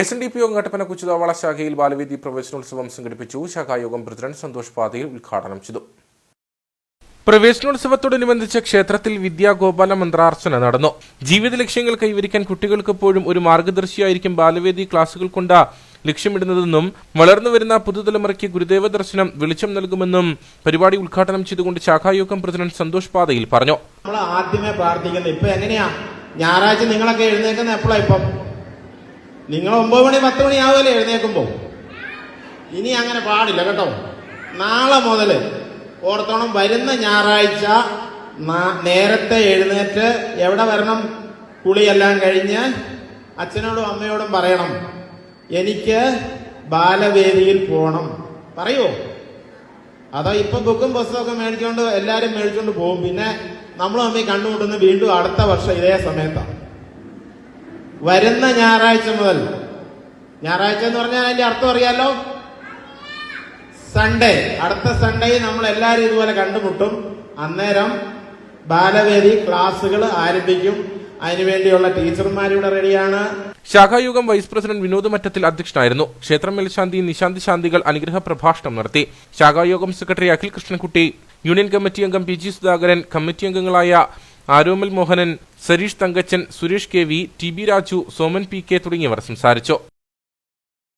S N D P യോഗം കട്ടപ്പന കുച്ചുതാവള ശാഖയിൽ ബാലവേദി പ്രവേശനോത്സവം സംഘടിപ്പിച്ചു. ശാഖായോഗം പ്രസിഡന്റ് സന്തോഷ് പാതയിൽ ഉദ്ഘാടനം ചെയ്തു. പ്രവേശനോത്സവത്തോടനുബന്ധിച്ച് ക്ഷേത്രത്തിൽ വിദ്യാഗോപാല മന്ത്രാർച്ചന നടന്നു. ജീവിത ലക്ഷ്യങ്ങൾ കൈവരിക്കാൻ കുട്ടികൾക്കെപ്പോഴും ഒരു മാർഗദർശിയായിരിക്കും ബാലവേദി ക്ലാസുകൾ കൊണ്ട് ലക്ഷ്യമിടുന്നതെന്നും വളർന്നു വരുന്ന പുതുതലമുറയ്ക്ക് ഗുരുദേവ ദർശനം വെളിച്ചം നൽകുമെന്നും പരിപാടി ഉദ്ഘാടനം ചെയ്തുകൊണ്ട് ശാഖായോഗം പ്രസിഡന്റ് സന്തോഷ് പാതയിൽ പറഞ്ഞു. നമ്മൾ ആദ്യമേ പ്രാർത്ഥിക്കുന്നത് ഇപ്പൊ എങ്ങനെയാ? ഞായറാഴ്ച നിങ്ങളൊക്കെ എഴുന്നേക്കുന്ന എപ്പോഴാ ഇപ്പം? നിങ്ങൾ ഒമ്പത് മണി പത്ത് മണി ആവുമല്ലേ എഴുന്നേക്കുമ്പോ ഇനി അങ്ങനെ പാടില്ല കേട്ടോ. നാളെ മുതൽ ഓർത്തോണം വരുന്ന ഞായറാഴ്ച നേരത്തെ എഴുന്നേറ്റ് എവിടെ വരണം? കുളിയെല്ലാം കഴിഞ്ഞ് അച്ഛനോടും അമ്മയോടും പറയണം എനിക്ക് ബാലവേദിയിൽ പോകണം പറയുമോ അതോ ഇപ്പൊ ബുക്കും പുസ്തകമൊക്കെ മേടിച്ചോണ്ട് എല്ലാരും മേടിച്ചുകൊണ്ട് പോകും. പിന്നെ നമ്മളും അമ്മയും കണ്ടുമുട്ടുന്ന വീണ്ടും അടുത്ത വർഷം ഇതേ സമയത്താണ് വരുന്ന ഞായറാഴ്ച മുതൽ. ഞായറാഴ്ച എന്ന് പറഞ്ഞാൽ അതിന്റെ അർത്ഥം അറിയാലോ? സൺഡേ അടുത്ത സൺഡേ നമ്മൾ എല്ലാവരും ഇതുപോലെ കണ്ടുമുട്ടും. അന്നേരം ബാലവേദി ക്ലാസ്സുകൾ ആരംഭിക്കും. അതിനുവേണ്ടിയുള്ള ടീച്ചർമാരിവിടെ റെഡിയാണ്. ശാഖായോഗം വൈസ് പ്രസിഡന്റ് വിനോദ് മറ്റത്തിൽ അധ്യക്ഷനായിരുന്നു. ക്ഷേത്രം മേൽശാന്തി നിശാന്തി ശാന്തികൾ അനുഗ്രഹ പ്രഭാഷണം നടത്തി. ശാഖായോഗം secretary Akhil Krishnankutty union committee അംഗം പി ജി സുധാകരൻ കമ്മിറ്റി അംഗങ്ങളായ Aromal Mohanan Sareesh Thankachan Suresh K V T B Raju Soman P K തുടങ്ങിയവർ സംസാരിച്ചു.